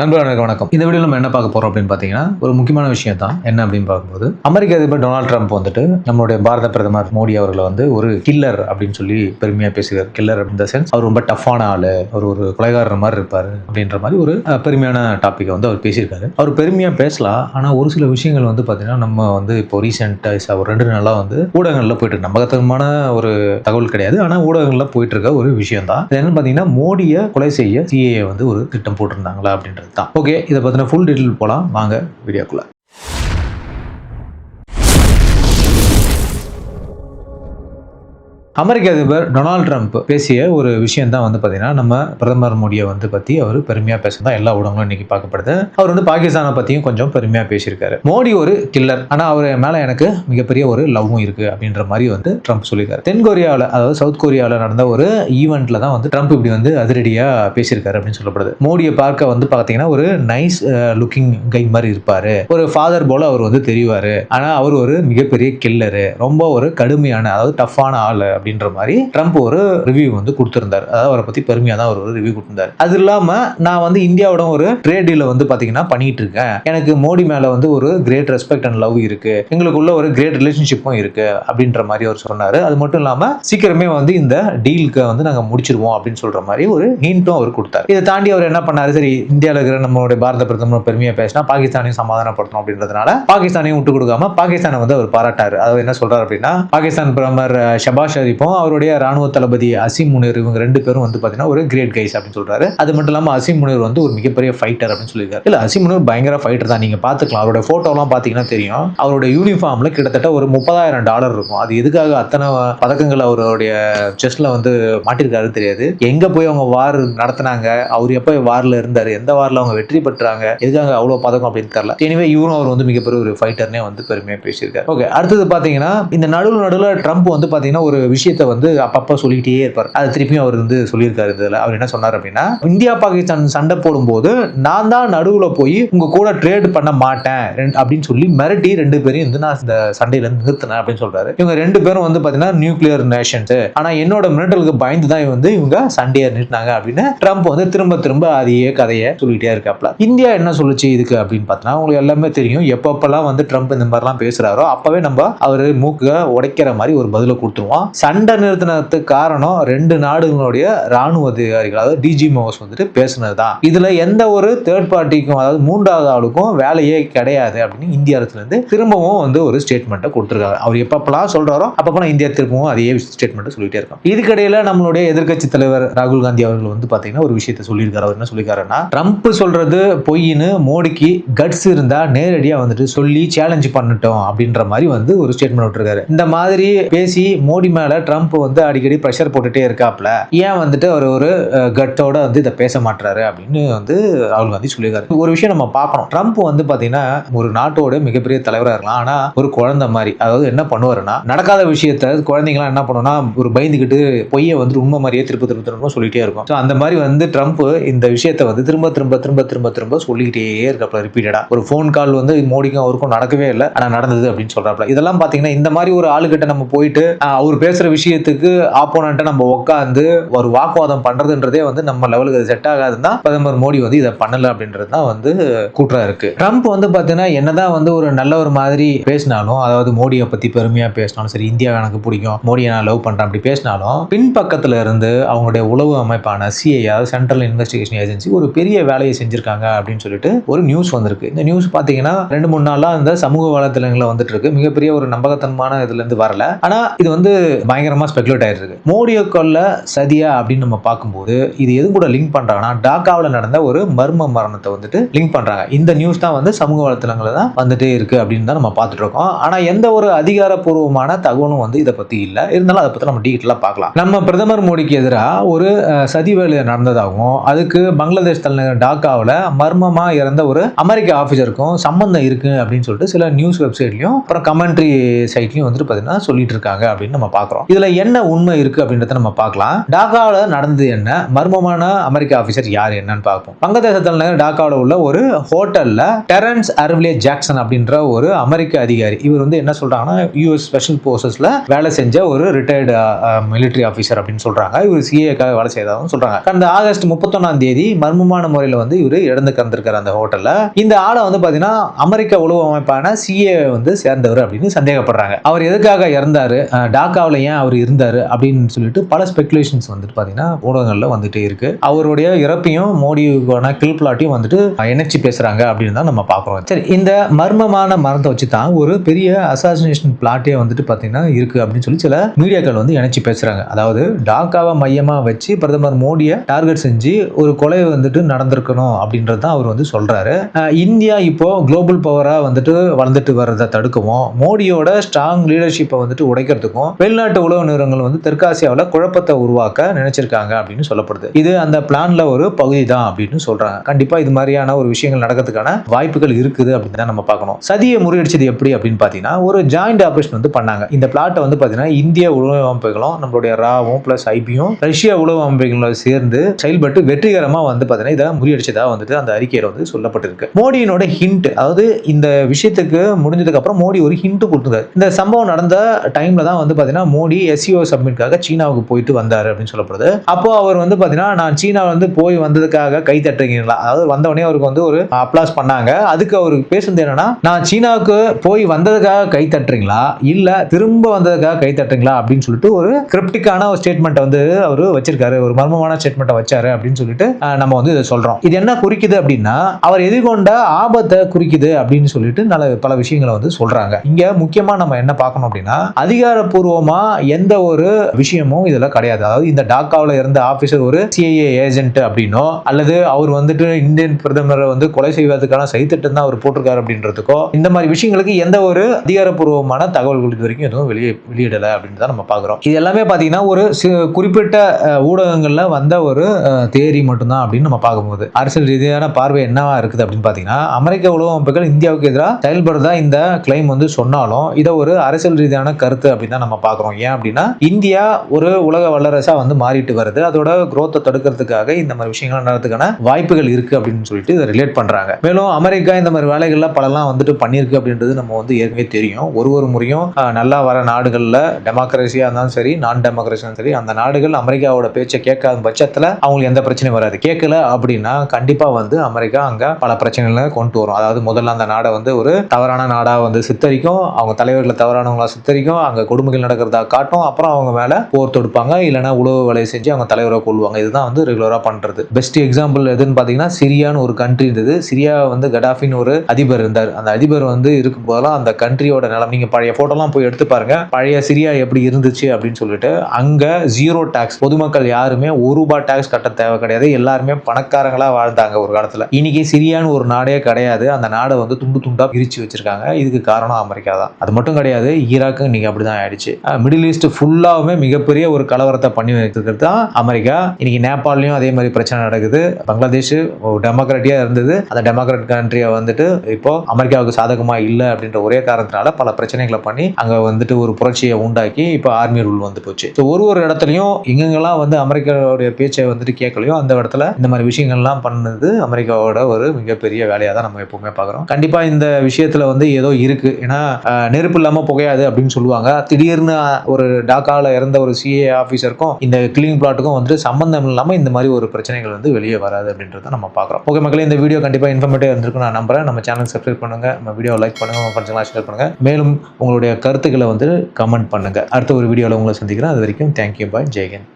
நண்பர்களுக்கு வணக்கம். இந்த வீடியோ நம்ம என்ன பார்க்க போறோம் அப்படின்னு பார்த்தீங்கன்னா ஒரு முக்கியமான விஷயம் தான் என்ன அப்படின்னு பார்க்கும்போது அமெரிக்க அதிபர் டொனால்ட் ட்ரம்ப் வந்துட்டு நம்மளுடைய பாரத பிரதமர் மோடி அவர்களை வந்து ஒரு கில்லர் அப்படின்னு சொல்லி பெருமையா பேசுகிறார். கில்லர் இந்த சென்ஸ் அவர் ரொம்ப டஃப்பான ஆளு அவர் ஒரு கொலைகாரர் மாதிரி இருப்பாரு அப்படின்ற மாதிரி ஒரு பெருமையான டாப்பிக்கை வந்து அவர் பேசியிருக்காரு. அவர் பெருமையா பேசலாம் ஆனா ஒரு சில விஷயங்கள் வந்து பார்த்தீங்கன்னா நம்ம வந்து இப்போ ரீசெண்டாக ஒரு ரெண்டு நாளா வந்து ஊடகங்கள்ல போயிட்டு இருக்கு. நம்பகத்தனமான ஒரு தகவல் கிடையாது ஆனா ஊடகங்கள்ல போயிட்டு இருக்க ஒரு விஷயம் தான் என்னன்னு பார்த்தீங்கன்னா மோடியை கொலை செய்ய சிஏ வந்து ஒரு திட்டம் போட்டிருந்தாங்களா அப்படின்றது. தான். ஓகே இதை பத்தின ஃபுல் டீட்டெயில் போகலாம் வாங்க வீடியோக்குள்ள அமெரிக்க அதிபர் டொனால்ட் ட்ரம்ப் பேசிய ஒரு விஷயம் தான் வந்து பார்த்தீங்கன்னா நம்ம பிரதமர் மோடியை வந்து பற்றி அவர் பெருமையாக பேசுனதா எல்லா ஊடகங்களும் இன்னைக்கு பார்க்கப்படுது. அவர் வந்து பாகிஸ்தானை பற்றியும் கொஞ்சம் பெருமையாக பேசியிருக்காரு. மோடி ஒரு கில்லர் ஆனால் அவர் மேலே எனக்கு மிகப்பெரிய ஒரு லவ்வும் இருக்கு அப்படின்ற மாதிரி வந்து ட்ரம்ப் சொல்லியிருக்காரு. தென்கொரியாவில் அதாவது சவுத் கொரியாவில் நடந்த ஒரு ஈவெண்ட்ல தான் வந்து ட்ரம்ப் இப்படி வந்து அதிரடியாக பேசியிருக்காரு அப்படின்னு சொல்லப்படுது. மோடியை பார்க்க வந்து பார்த்தீங்கன்னா ஒரு நைஸ் லுக்கிங் கை மாதிரி இருப்பாரு. ஒரு ஃபாதர் போல அவர் வந்து தெரிவார். ஆனால் அவர் ஒரு மிகப்பெரிய கில்லரு ரொம்ப ஒரு கடுமையான அதாவது டஃப்பான ஆள் அப்படின்ற மாதிரி ட்ரம்ப் ஒரு ரிவ்யூ வந்து கொடுத்திருந்தார். அதாவது அவரை பத்தி பெருமையா தான் அவர் ஒரு ரிவ்யூ கொடுத்திருந்தார். அது இல்லாம நான் வந்து இந்தியாவோட ஒரு ட்ரேட் டீல வந்து பாத்தீங்கன்னா பண்ணிட்டு இருக்கேன். எனக்கு மோடி மேல வந்து ஒரு கிரேட் ரெஸ்பெக்ட் அண்ட் லவ் இருக்கு. எங்களுக்குள்ள ஒரு கிரேட் ரிலேஷன்ஷிப்பும் இருக்கு அப்படின்ற மாதிரி அவர் சொன்னாரு. அது மட்டும் இல்லாம சீக்கிரமே வந்து இந்த டீலுக்கு வந்து நாங்க முடிச்சிருவோம் அப்படின்னு சொல்ற மாதிரி ஒரு ஹிண்ட்டும் அவர் கொடுத்தார். இதை தாண்டி அவர் என்ன பண்ணாரு? சரி இந்தியாவில் இருக்கிற நம்மளுடைய பாரத பிரதமர் பெருமையா பேசினா பாகிஸ்தானையும் சமாதானப்படுத்தணும் அப்படின்றதுனால பாகிஸ்தானையும் விட்டு கொடுக்காம பாகிஸ்தானை வந்து அவர் பாராட்டாரு. அதாவது என்ன சொல்றாரு அப்படின்னா பாகிஸ்தான் பிரதமர் ஷபாஷ் இப்போ அவருடைய ராணுவ தளபதி அசிம் முனிர் இவங்க ரெண்டு பேரும் வந்து பாத்தீங்கன்னா ஒரு கிரேட் கைஸ் அப்படின்னு சொல்றாரு. அது மட்டும் இல்லாம அசிம் முனிர் வந்து ஒரு மிகப்பெரிய ஃபைட்டர் அப்படின்னு சொல்லியிருக்காரு. இல்ல அசிம் முனிர் பயங்கர ஃபைட்டர் தான். நீங்க பாத்துக்கலாம் அவருடைய போட்டோலாம் பாத்தீங்கன்னா தெரியும். அவருடைய யூனிஃபார்ம்ல கிட்டத்தட்ட ஒரு முப்பதாயிரம் டாலர் இருக்கும். அது எதுக்காக அத்தனை பதக்கங்கள் அவருடைய செஸ்ட்ல வந்து மாட்டிருக்காரு தெரியாது. எங்க போய் அவங்க வார் நடத்தினாங்க? அவர் எப்ப வார்ல இருந்தாரு? எந்த வார்ல அவங்க வெற்றி பெற்றாங்க? எதுக்காக அவ்வளவு பதக்கம் அப்படின்னு தெரியல. எனவே இவரும் அவர் வந்து மிகப்பெரிய ஒரு ஃபைட்டர்னே வந்து பெருமையா பேசியிருக்காரு. ஓகே அடுத்தது பாத்தீங்கன்னா இந்த நடுவில் நடுவில் ட்ரம்ப் வந்து பாத்தீங்கன்னா ஒரு விஷயம் விஷயத்த வந்து அப்பப்போ சொல்லிக்கிட்டே இருப்பார். அது திருப்பியும் அவர் வந்து சொல்லியிருக்காரு இதில். அவர் என்ன சொன்னார் அப்படின்னா இந்தியா பாகிஸ்தான் சண்டை போடும்போது நான் தான் நடுவில் போய் உங்க கூட ட்ரேட் பண்ண மாட்டேன். அப்படின்னு சொல்லி மிரட்டி ரெண்டு பேரையும் வந்து நான் இந்த சண்டையில இருந்து நிறுத்தினேன் அப்படின்னு சொல்றாரு. இவங்க ரெண்டு பேரும் வந்து பார்த்தீங்கன்னா நியூக்ளியர் நேஷன்ஸு ஆனால் என்னோட மிரட்டலுக்கு பயந்து தான் வந்து இவங்க சண்டையை நிறுத்தினாங்க அப்படின்னு ட்ரம்ப் வந்து திரும்ப திரும்ப அதையே கதையை சொல்லிகிட்டே இருக்காப்ல. இந்தியா என்ன சொல்லுச்சு இதுக்கு அப்படின்னு பார்த்தா உங்களுக்கு எல்லாமே தெரியும். எப்பப்பெல்லாம் வந்து ட்ரம்ப் இந்த மாதிரிலாம் பேசுறாரோ அப்பவே நம்ம அவர் மூக்கை உடைக்கிற மாதிரி ஒரு பதிலை கொடுத்துருவோம் சண்டை நிறுத்தினதுக்கு காரணம் ரெண்டு நாடுகளுடைய ராணுவ அதிகாரிகள் அதாவது டிஜி மோஸ் வந்துட்டு பேசினது தான் இதுல எந்த ஒரு தேர்ட் பார்ட்டிக்கும் அதாவது மூன்றாவது ஆளுக்கும் வேலையே கிடையாது அப்படின்னு இந்திய அரசுல இருந்து திரும்பவும் வந்து ஒரு ஸ்டேட்மெண்ட்டை கொடுத்துருக்காங்க. அவர் எப்பப்பெல்லாம் சொல்றாரோ அப்பப்பெல்லாம் இந்தியா திரும்பவும் அதே ஸ்டேட்மெண்ட் சொல்லிட்டே இருக்கோம் இதுக்கிடையில நம்மளுடைய எதிர்க்கட்சி தலைவர் ராகுல் காந்தி அவர்கள் வந்து பாத்தீங்கன்னா ஒரு விஷயத்தை சொல்லியிருக்காரு. அவர் என்ன சொல்லியிருக்காருன்னா ட்ரம்ப் சொல்றது பொய்ன்னு மோடிக்கு கட்ஸ் இருந்தா நேரடியா வந்துட்டு சொல்லி சேலஞ்ச் பண்ணட்டும் அப்படின்ற மாதிரி வந்து ஒரு ஸ்டேட்மெண்ட் விட்டுருக்காரு. இந்த மாதிரி பேசி மோடி மேல ட்ரம்ப் வந்து அடிக்கடி ப்ரெஷர் போட்டுட்டே இருக்காப்ல. ஏன் வந்துட்டு அவர் ஒரு கட்டோட வந்து இதை பேச மாட்டாரு அப்படின்னு வந்து ராகுல் காந்தி சொல்லியிருக்காரு. ஒரு விஷயம் நம்ம பார்க்கணும். ட்ரம்ப் வந்து பாத்தீங்கன்னா ஒரு நாட்டோட மிகப்பெரிய தலைவராக இருக்கலாம். ஆனால் ஒரு குழந்தை மாதிரி. அதாவது என்ன பண்ணுவாருன்னா நடக்காத விஷயத்த குழந்தைங்களாம் என்ன பண்ணுவோம்னா ஒரு பயந்துக்கிட்டு பொய்யை வந்து உண்மை மாதிரியே திரும்ப திரும்ப திரும்ப சொல்லிட்டே இருக்கும். ஸோ அந்த மாதிரி வந்து ட்ரம்ப் இந்த விஷயத்த வந்து திரும்ப திரும்ப திரும்ப திரும்ப திரும்ப சொல்லிக்கிட்டே இருக்காப்ல ரிப்பீட்டடா ஒரு ஃபோன் கால் வந்து மோடிக்கும் அவருக்கும் நடக்கவே இல்லை. ஆனால் நடந்தது அப்படின்னு சொல்றாப்ல. இதெல்லாம் பாத்தீங்கன்னா இந்த மாதிரி ஒரு ஆளுகிட்ட நம்ம போயிட்டு அவர் பேசுற விஷயத்துக்கு ஆப்போனண்ட்டை நம்ம உட்காந்து ஒரு வாக்குவாதம் பண்றதுன்றதே வந்து நம்ம லெவலுக்கு அது செட் ஆகாதுன்னா பிரதமர் மோடி வந்து இதை பண்ணல அப்படின்றது தான் வந்து கூற்றா இருக்கு. ட்ரம்ப் வந்து பார்த்தீங்கன்னா என்னதான் வந்து ஒரு நல்ல ஒரு மாதிரி பேசினாலும் அதாவது மோடியை பத்தி பெருமையா பேசினாலும் சரி இந்தியா எனக்கு பிடிக்கும் மோடியை நான் லவ் பண்றேன் அப்படி பேசினாலும் பின்பக்கத்துல இருந்து அவங்களுடைய உளவு அமைப்பான சிஐ அதாவது சென்ட்ரல் இன்வெஸ்டிகேஷன் ஏஜென்சி ஒரு பெரிய வேலையை செஞ்சிருக்காங்க அப்படின்னு சொல்லிட்டு ஒரு நியூஸ் வந்திருக்கு. இந்த நியூஸ் பாத்தீங்கன்னா ரெண்டு மூணு நாளா இந்த சமூக வலைத்தளங்களில் வந்துட்டு இருக்கு. மிகப்பெரிய ஒரு நம்பகத்தனமான இதுல இருந்து வரல. ஆனா இது வந்து பயங்கரமாக ஸ்பெகுலேட் ஆயிருக்கு மோடியை கொல்ல சதியா அப்படின்னு நம்ம பார்க்கும்போது இது எது கூட லிங்க் பண்ணுறாங்கன்னா டாக்காவில் நடந்த ஒரு மர்ம மரணத்தை வந்துட்டு லிங்க் பண்ணுறாங்க இந்த நியூஸ் தான் வந்து சமூக வலைத்தளங்களில் தான் வந்துட்டே இருக்கு அப்படின்னு தான் நம்ம பார்த்துட்டு இருக்கோம். ஆனால் எந்த ஒரு அதிகாரப்பூர்வமான தகவலும் வந்து இதை பற்றி இல்லை. இருந்தாலும் அதை பற்றி நம்ம டீட்டெயிலாக பார்க்கலாம். நம்ம பிரதமர் மோடிக்கு எதிராக ஒரு சதி வேலை நடந்ததாகவும் அதுக்கு பங்களாதேஷ் தலைநகர் டாக்காவில் மர்மமாக இறந்த ஒரு அமெரிக்க ஆஃபீஸருக்கும் சம்பந்தம் இருக்கு அப்படின்னு சொல்லிட்டு சில நியூஸ் வெப்சைட்லையும் அப்புறம் கமெண்ட்ரி சைட்லையும் வந்துட்டு பார்த்தீங்கன்னா சொல்லிட்டு இருக்காங்க அப்படின்னு நம்ம பார்க்குறோம். இதுல என்ன உண்மை இருக்கு அப்படின்றத நம்ம பார்க்கலாம். டாக்காவில் நடந்தது என்ன? மர்மமான அமெரிக்க ஆஃபீஸர் யார் என்னன்னு பார்ப்போம். வங்கதேச தலைநகர் டாக்காவில் உள்ள ஒரு ஹோட்டல்ல டெரன்ஸ் அர்விலே ஜாக்சன் அப்படின்ற ஒரு அமெரிக்க அதிகாரி இவர் வந்து என்ன சொல்றாங்கன்னா யூஎஸ் ஸ்பெஷல் போர்சஸ்ல வேலை செஞ்ச ஒரு ரிட்டையர்டு மிலிட்டரி ஆஃபீஸர் அப்படின்னு சொல்றாங்க. இவர் சிஏக்காக வேலை செய்ததாகவும் சொல்றாங்க. கடந்த ஆகஸ்ட் முப்பத்தொன்னாம் தேதி மர்மமான முறையில் வந்து இவர் இழந்து கறந்திருக்காரு அந்த ஹோட்டல்ல. இந்த ஆளை வந்து பாத்தீங்கன்னா அமெரிக்க உளவு அமைப்பான சிஏ வந்து சேர்ந்தவர் அப்படின்னு சந்தேகப்படுறாங்க. அவர் எதுக்காக இறந்தாரு? டாக்காவில் ஏன் அவர் இருந்தார் அப்படின்னு சொல்லிட்டு பல ஸ்பெகுலேஷன்ஸ் வந்துட்டு பார்த்தீங்கன்னா ஊடகங்களில் வந்துட்டே இருக்கு. அவருடைய இறப்பையும் மோடிக்கான கில் பிளாட்டையும் வந்துட்டு இணைச்சி பேசுகிறாங்க அப்படின்னு தான் நம்ம பார்க்குறோம் சரி இந்த மர்மமான மரத்தை வச்சு தான் ஒரு பெரிய அசாசினேஷன் பிளாட்டே வந்துட்டு பார்த்தீங்கன்னா இருக்கு அப்படின்னு சொல்லி சில மீடியாக்கள் வந்து இணைச்சி பேசுகிறாங்க அதாவது டாக்காவை மையமாக வச்சு பிரதமர் மோடியை டார்கெட் செஞ்சு ஒரு கொலை வந்துட்டு நடந்திருக்கணும் அப்படின்றது தான் அவர் வந்து சொல்கிறாரு இந்தியா இப்போ குளோபல் பவராக வந்துட்டு வளர்ந்துட்டு வர்றதை தடுக்கவும் மோடியோட ஸ்ட்ராங் லீடர்ஷிப்பை வந்துட்டு உடைக்கிறதுக்கும் வெளிநாட்டு உளவு நிறுவனங்கள் வந்து தெற்காசியாவில் குழப்பத்தை உருவாக்க நினைச்சிருக்காங்க அப்படின்னு சொல்லப்படுது. இது அந்த பிளான்ல ஒரு பகுதி தான் அப்படின்னு சொல்றாங்க. கண்டிப்பா இது மாதிரியான ஒரு விஷயங்கள் நடக்கிறதுக்கான வாய்ப்புகள் இருக்குது அப்படின்னு தான் நம்ம பார்க்கணும். சதியை முறியடிச்சது எப்படி அப்படின்னு பார்த்தீங்கன்னா ஒரு ஜாயிண்ட் ஆபரேஷன் வந்து பண்ணாங்க. இந்த பிளாட்டை வந்து பார்த்தீங்கன்னா இந்திய உளவு அமைப்புகளும் நம்மளுடைய ராவும் பிளஸ் ஐபியும் ரஷ்யா உளவு அமைப்புகளோட சேர்ந்து செயல்பட்டு வெற்றிகரமாக வந்து பார்த்தீங்கன்னா இதை முறியடிச்சதா வந்துட்டு அந்த அறிக்கையில் வந்து சொல்லப்பட்டிருக்கு. மோடியினோட ஹிண்ட் அதாவது இந்த விஷயத்துக்கு முடிஞ்சதுக்கு அப்புறம் மோடி ஒரு ஹிண்ட் கொடுத்தாரு இந்த சம்பவம் நடந்த டைம்ல தான் வந்து பார்த்தீங்கன்னா மோடி எஸ்இஓ சப்மிட்காக சீனாவுக்கு போயிட்டு வந்தார் அப்படின்னு சொல்லப்படுது. அப்போ அவர் வந்து பார்த்தீங்கன்னா நான் சீனா வந்து போய் வந்ததுக்காக கை தட்டுறீங்களா? அதாவது வந்தவொடனே அவருக்கு வந்து ஒரு அப்ளாஸ் பண்ணாங்க. அதுக்கு அவருக்கு பேசுனது என்னன்னா நான் சீனாவுக்கு போய் வந்ததுக்காக கை தட்டுறீங்களா? இல்ல திரும்ப வந்ததுக்காக கை தட்டுறீங்களா? அப்படின்னு சொல்லிட்டு ஒரு கிரிப்டிக்கான ஒரு ஸ்டேட்மெண்ட் வந்து அவர் வச்சிருக்காரு. ஒரு மர்மமான ஸ்டேட்மெண்ட்டை வச்சாரு அப்படின்னு சொல்லிட்டு நம்ம வந்து இதை சொல்றோம். இது என்ன குறிக்குது அப்படின்னா அவர் எதிர்கொண்ட ஆபத்தை குறிக்குது அப்படின்னு சொல்லிட்டு நல்ல பல விஷயங்களை வந்து சொல்றாங்க. இங்க முக்கியமா நம்ம என்ன பார்க்கணும் அப்படின்னா அதிகாரப்பூர்வமா எந்த ஒரு விஷயமும் இதுல கிடையாது. அதாவது இந்த டாக்காவில் இருந்த ஆஃபீஸர் ஒரு சிஐஏ ஏஜென்ட் அப்படின்னோ அல்லது அவர் வந்துட்டு இந்தியன் பிரதமரை வந்து கொலை செய்வதற்கான சைத்திட்டம் தான் அவர் போட்டிருக்காரு அப்படின்றதுக்கோ இந்த மாதிரி விஷயங்களுக்கு எந்த ஒரு அதிகாரப்பூர்வமான தகவல்கள் இது வரைக்கும் எதுவும் வெளியே வெளியிடலை அப்படின்னு தான் நம்ம பார்க்குறோம். இது எல்லாமே பார்த்தீங்கன்னா ஒரு குறிப்பிட்ட ஊடகங்களில் வந்த ஒரு தேரி மட்டும்தான் அப்படின்னு நம்ம பார்க்கும்போது. அரசியல் ரீதியான பார்வை என்னவா இருக்குது அப்படின்னு பார்த்தீங்கன்னா அமெரிக்க உலக அமைப்புகள் இந்தியாவுக்கு எதிராக செயல்படுறதா இந்த கிளைம் வந்து சொன்னாலும் இதை ஒரு அரசியல் ரீதியான கருத்து அப்படின்னு தான் நம்ம பார்க்குறோம். ஏன் அப்படின்னா இந்தியா ஒரு உலக வல்லரசா வந்து மாறிட்டு வருது. அதோட குரோத்தை தடுக்கிறதுக்காக இந்த மாதிரி விஷயங்கள் நடத்துக்கான வாய்ப்புகள் இருக்கு அப்படின்னு சொல்லிட்டு இதை ரிலேட் பண்றாங்க. மேலும் அமெரிக்கா இந்த மாதிரி வேலைகள்லாம் பலலாம் வந்துட்டு பண்ணியிருக்கு அப்படின்றது நம்ம வந்து ஏற்கனவே தெரியும். ஒரு ஒரு முறையும் நல்லா வர நாடுகள்ல டெமோக்ரஸியா இருந்தாலும் சரி நான் டெமோக்ரஸியும் சரி அந்த நாடுகள் அமெரிக்காவோட பேச்சை கேட்காத பட்சத்துல அவங்களுக்கு எந்த பிரச்சனையும் வராது. கேட்கல அப்படின்னா கண்டிப்பா வந்து அமெரிக்கா அங்க பல பிரச்சனைகளை கொண்டு வரும். அதாவது முதல்ல அந்த நாடை வந்து ஒரு தவறான நாடா வந்து சித்தரிக்கும். அவங்க தலைவர்களை தவறானவங்களா சித்தரிக்கும். அங்க கொடுமைகள் நடக்கிறதா காட்டும். அப்புறம் அவங்க மேல போர் தொடுப்பாங்க. இல்லைன்னா உளவு வேலை செஞ்சு அவங்க தலைவரை கொள்வாங்க இதுதான் வந்து ரெகுலரா பண்றது. பெஸ்ட் எக்ஸாம்பிள் எதுன்னு பாத்தீங்கன்னா சிரியான்னு ஒரு கண்ட்ரி இருந்தது. சிரியா வந்து கடாஃபின்னு ஒரு அதிபர் இருந்தார். அந்த அதிபர் வந்து இருக்கும் போதெல்லாம் அந்த கண்ட்ரியோட நிலம் நீங்க பழைய போட்டோலாம் போய் எடுத்து பாருங்க. பழைய சிரியா எப்படி இருந்துச்சு அப்படின்னு சொல்லிட்டு அங்க ஜீரோ டாக்ஸ் பொதுமக்கள் யாருமே ஒரு ரூபாய் டாக்ஸ் கட்ட தேவை கிடையாது. எல்லாருமே பணக்காரங்களா வாழ்ந்தாங்க ஒரு காலத்துல. இன்னைக்கு சிரியான்னு ஒரு நாடே கிடையாது. அந்த நாடை வந்து துண்டு துண்டா பிரிச்சு வச்சிருக்காங்க. இதுக்கு காரணம் அமெரிக்கா தான். அது மட்டும் கிடையாது. ஈராக்கு இன்னைக்கு அப்படிதான் ஆயிடுச்சு. மிடில் ஈஸ்ட் ஃபுல்லாவுமே மிகப்பெரிய ஒரு கலவரத்தை பண்ணி வைக்கிறது தான் அமெரிக்கா. இன்னைக்கு நேபாளிலையும் அதே மாதிரி பிரச்சனை நடக்குது. பங்களாதேஷ் டெமோக்ராட்டியாக இருந்தது. அந்த டெமோக்ராட் கண்ட்ரியை வந்துட்டு இப்போ அமெரிக்காவுக்கு சாதகமாக இல்லை அப்படின்ற ஒரே காரணத்தினால பல பிரச்சனைகளை பண்ணி அங்கே வந்துட்டு ஒரு புரட்சியை உண்டாக்கி இப்போ ஆர்மி ரூல் வந்து போச்சு. ஸோ ஒரு ஒரு இடத்துலையும் எங்கெங்கெல்லாம் வந்து அமெரிக்காவுடைய பேச்சை வந்துட்டு கேட்கலையோ அந்த இடத்துல இந்த மாதிரி விஷயங்கள்லாம் பண்ணது அமெரிக்காவோட ஒரு மிகப்பெரிய வேலையாக தான் நம்ம எப்பவுமே பார்க்குறோம். கண்டிப்பாக இந்த விஷயத்தில் வந்து ஏதோ இருக்குது ஏன்னா நெருப்பு இல்லாமல் புகையாது அப்படின்னு சொல்லுவாங்க. திடீர்னு ஒரு ஒரு டாக்காவில் இறந்த ஒரு சிஏ ஆஃபீஸருக்கும் இந்த கிளீனிங் பிளாட்டுக்கும் வந்துட்டு சம்பந்தம் இல்லாமல் இந்த மாதிரி ஒரு பிரச்சனைகள் வந்து வெளியே வராது அப்படின்றத நம்ம பார்க்குறோம். ஓகே மக்களே இந்த வீடியோ கண்டிப்பாக இன்ஃபர்மேட்டிவ் இருந்திருக்கும் நான் நம்புறேன். நம்ம சேனல் சப்ஸ்கிரைப் பண்ணுங்க. நம்ம வீடியோ லைக் பண்ணுங்க. உங்கள் ஃப்ரெண்ட்ஸ்லாம் ஷேர் பண்ணுங்கள் மேலும் உங்களுடைய கருத்துக்களை வந்து கமெண்ட் பண்ணுங்க. அடுத்த ஒரு வீடியோவில் உங்களை சந்திக்கிறேன். அது வரைக்கும் தேங்க்யூ பாய் ஜெயகந்த்